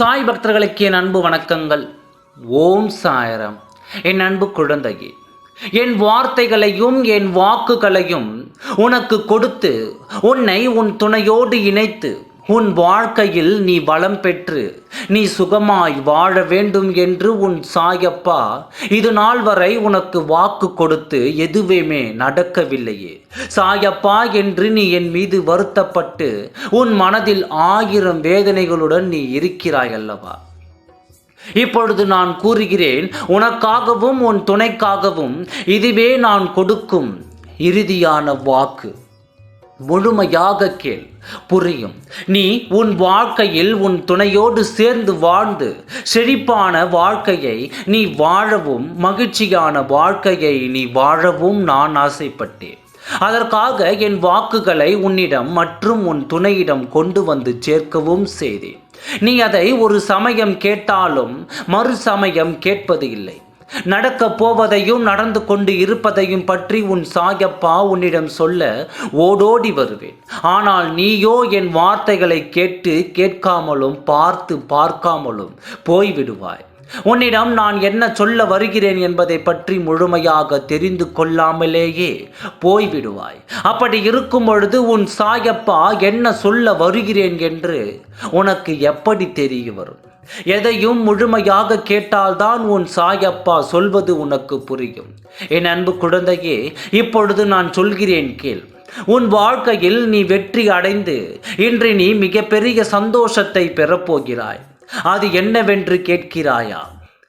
சாய் பக்தர்களுக்கு என் அன்பு வணக்கங்கள். ஓம் சாயரம். என் அன்பு குழந்தையே என் வார்த்தைகளையும் என் வாக்குகளையும் உனக்கு கொடுத்து உன்னை உன் துணையோடு இணைத்து உன் வாழ்க்கையில் நீ வளம் பெற்று நீ சுகமாய் வாழ வேண்டும் என்று உன் சாயப்பா இது நாள் வரை உனக்கு வாக்கு கொடுத்து எதுவுமே நடக்கவில்லையே. சாயப்பா என்று நீ என் மீது வருத்தப்பட்டு உன் மனதில் ஆயிரம் வேதனைகளுடன் நீ இருக்கிறாய் அல்லவா இப்பொழுது நான் கூறுகிறேன் உனக்காகவும் உன் துணைக்காகவும் இதுவே நான் கொடுக்கும் இறுதியான வாக்கு. முழுமையாக கேள். புரியும். நீ உன் வாழ்க்கையில் உன் துணையோடு சேர்ந்து வாழ்ந்து செழிப்பான வாழ்க்கையை நீ வாழவும் மகிழ்ச்சியான வாழ்க்கையை நீ வாழவும் நான் ஆசைப்பட்டேன். அதற்காக என் வாக்குகளை உன்னிடம் மற்றும் உன் துணையிடம் கொண்டு வந்து சேர்க்கவும் செய்தேன். நீ அதை ஒரு சமயம் கேட்டாலும் மறு சமயம் கேட்பது இல்லை நடக்கப் போவதையும் நடந்து கொண்டு இருப்பதையும் பற்றி உன் சாயப்பா உன்னிடம் சொல்ல ஓடோடி வருவேன். ஆனால் நீயோ என் வார்த்தைகளை கேட்டு கேட்காமலும் பார்த்து பார்க்காமலும் போய்விடுவாய். உன்னிடம் நான் என்ன சொல்ல வருகிறேன் என்பதை பற்றி முழுமையாக தெரிந்து கொள்ளாமலேயே போய்விடுவாய். அப்படி இருக்கும் பொழுது உன் சாயப்பா என்ன சொல்ல வருகிறேன் என்று உனக்கு எப்படி தெரிய வரும்? எதையும் முழுமையாக கேட்டால்தான் உன் சாயப்பா சொல்வது உனக்கு புரியும். என் அன்பு குழந்தையே இப்பொழுது நான் சொல்கிறேன் கேள். உன் வாழ்க்கையில் நீ வெற்றி அடைந்து இன்று நீ மிகப்பெரிய சந்தோஷத்தை பெறப்போகிறாய். அது என்னவென்று கேட்கிறாயா?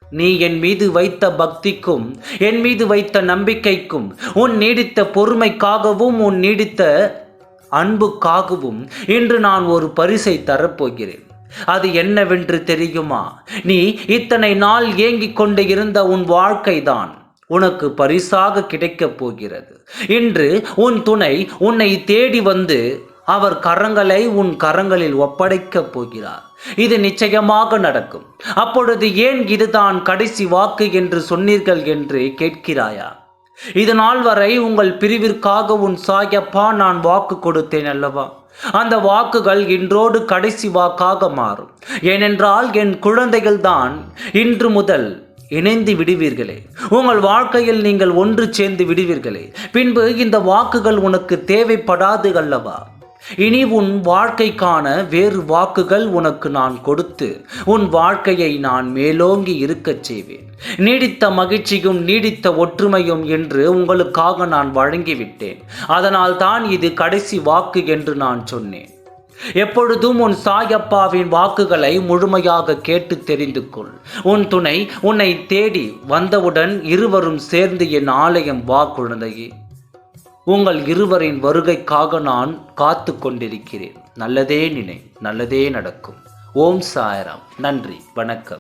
நீ என் மீது வைத்த பக்திக்கும் என் மீது வைத்த நம்பிக்கைக்கும் உன் நீடித்த பொறுமைக்காகவும் உன் நீடித்த அன்புக்காகவும் இன்று நான் ஒரு பரிசை தரப்போகிறேன். அது என்னவென்று தெரியுமா? நீ இத்தனை நாள் ஏங்கிக் கொண்டு இருந்த உன் வாழ்க்கைதான் உனக்கு பரிசாக கிடைக்கப் போகிறது. இன்று உன் துணை உன்னை தேடி வந்து அவர் கரங்களை உன் கரங்களில் ஒப்படைக்கப் போகிறார். இது நிச்சயமாக நடக்கும். அப்பொழுது ஏன் இதுதான் கடைசி வாக்கு என்று சொன்னீர்கள் என்று கேட்கிறாயா? இது நாள் வரை உங்கள் பிரிவிற்காக உன் சாயப்பா நான் வாக்கு கொடுத்தேன் அல்லவா? அந்த வாக்குகள் இன்றோடு கடைசி வாக்காக மாறும். ஏனென்றால் என் குழந்தைகள் தான் இன்று முதல் இணைந்து விடுவீர்களே. உங்கள் வாழ்க்கையில் நீங்கள் ஒன்று சேர்ந்து விடுவீர்களே. பின்பு இந்த வாக்குகள் உனக்கு தேவைப்படாது அல்லவா? இனி உன் வாழ்க்கைக்கான வேறு வாக்குகள் உனக்கு நான் கொடுத்து உன் வாழ்க்கையை நான் மேலோங்கி இருக்கச் செய்வேன். நீடித்த மகிழ்ச்சியும் நீடித்த ஒற்றுமையும் என்று உங்களுக்காக நான் வழங்கிவிட்டேன். அதனால் தான் இது கடைசி வாக்கு என்று நான் சொன்னேன். எப்பொழுதும் உன் சாயப்பாவின் வாக்குகளை முழுமையாக கேட்டு தெரிந்து கொள். உன் துணை உன்னை தேடி வந்தவுடன் இருவரும் சேர்ந்து என் ஆலயம் வா குழந்தையே. உங்கள் இருவரின் வருகைக்காக நான் காத்து கொண்டிருக்கிறேன் நல்லதே நினை நல்லதே நடக்கும். ஓம் சாயராம். நன்றி வணக்கம்.